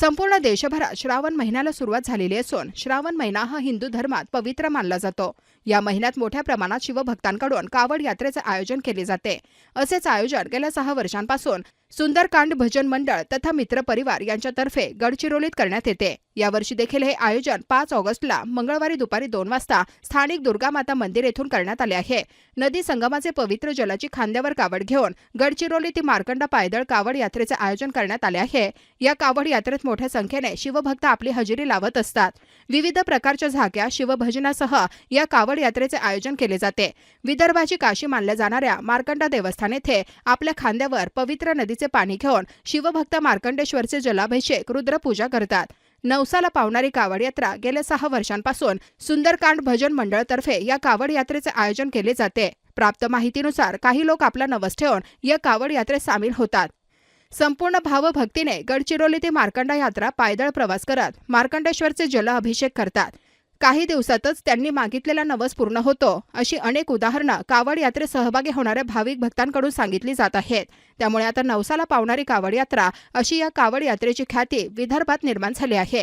संपूर्ण देशभरात श्रावण महिन्याला सुरुवात झालेली असून श्रावण महिना हा हिंदू धर्मात पवित्र मानला जातो. या महिन्यात मोठ्या प्रमाणात शिवभक्तांकडून कावड यात्रेचे आयोजन केले जाते. असेच आयोजन गेल्या सहा वर्षांपासून सुंदरकांड भजन मंडळ तथा मित्र परिवार यांच्यातर्फे गडचिरोलीत करण्यात येते. यावर्षी देखील हे आयोजन पाच ऑगस्टला मंगळवारी दुपारी दोन वाजता स्थानिक दुर्गामाता मंदिर येथून करण्यात आले आहे. नदी संगमाचे पवित्र जलाची खांद्यावर कावड घेऊन गडचिरोली ते मार्कंडा पायदळ कावड यात्रेचे आयोजन करण्यात आले आहे. या कावड यात्रेत मोठ्या संख्येने शिवभक्त आपली हजेरी लावत असतात. विविध प्रकारच्या झाक्या शिवभजनासह या कावड यात्रेचे आयोजन केले जाते. विदर्भाची काशी मानल्या जाणाऱ्या मार्कंडा देवस्थान येथे आपल्या खांद्यावर पवित्र नदी नदीचे पाणी घेऊन शिवभक्त मार्कंडेश्वरचे जलाभिषेक रुद्रपूजा करतात. नवसाला पावणारी कावड यात्रा गेल्या सहा वर्षांपासून सुंदरकांड भजन मंडळतर्फे या कावड यात्रेचे आयोजन केले जाते. प्राप्त माहितीनुसार काही लोक आपला नवस ठेवून या कावड यात्रेत सामील होतात. संपूर्ण भावभक्तीने गडचिरोली ते मार्कंडा यात्रा पायदळ प्रवास करत मार्कंडेश्वरचे जल अभिषेक करतात. काही दिवसातच त्यांनी मागितलेला नवस पूर्ण होतो. अशी अनेक उदाहरणं कावड यात्रेत सहभागी होणाऱ्या भाविक भक्तांकडून सांगितली जात आहेत. त्यामुळे आता नवसाला पावणारी कावड यात्रा अशी या कावड यात्रेची ख्याती विदर्भात निर्माण झाली आहे.